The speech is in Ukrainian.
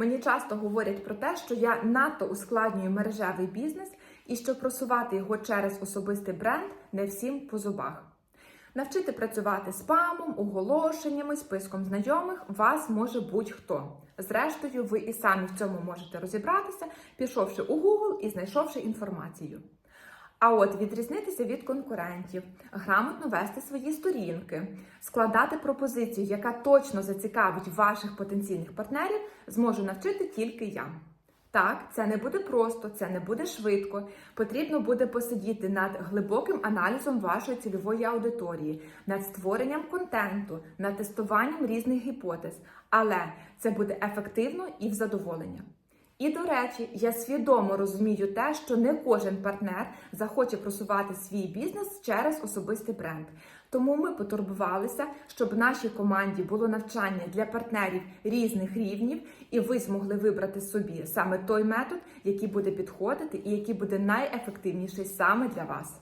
Мені часто говорять про те, що я надто ускладнюю мережевий бізнес і що просувати його через особистий бренд не всім по зубах. Навчити працювати спамом, оголошеннями, списком знайомих вас може будь-хто. Зрештою, ви і самі в цьому можете розібратися, пішовши у Google і знайшовши інформацію. А от відрізнитися від конкурентів, грамотно вести свої сторінки, складати пропозицію, яка точно зацікавить ваших потенційних партнерів, зможу навчити тільки я. Так, це не буде просто, це не буде швидко. Потрібно буде посидіти над глибоким аналізом вашої цільової аудиторії, над створенням контенту, над тестуванням різних гіпотез. Але це буде ефективно і в задоволення. І до речі, я свідомо розумію те, що не кожен партнер захоче просувати свій бізнес через особистий бренд. Тому ми потурбувалися, щоб в нашій команді було навчання для партнерів різних рівнів, і ви змогли вибрати собі саме той метод, який буде підходити і який буде найефективніший саме для вас.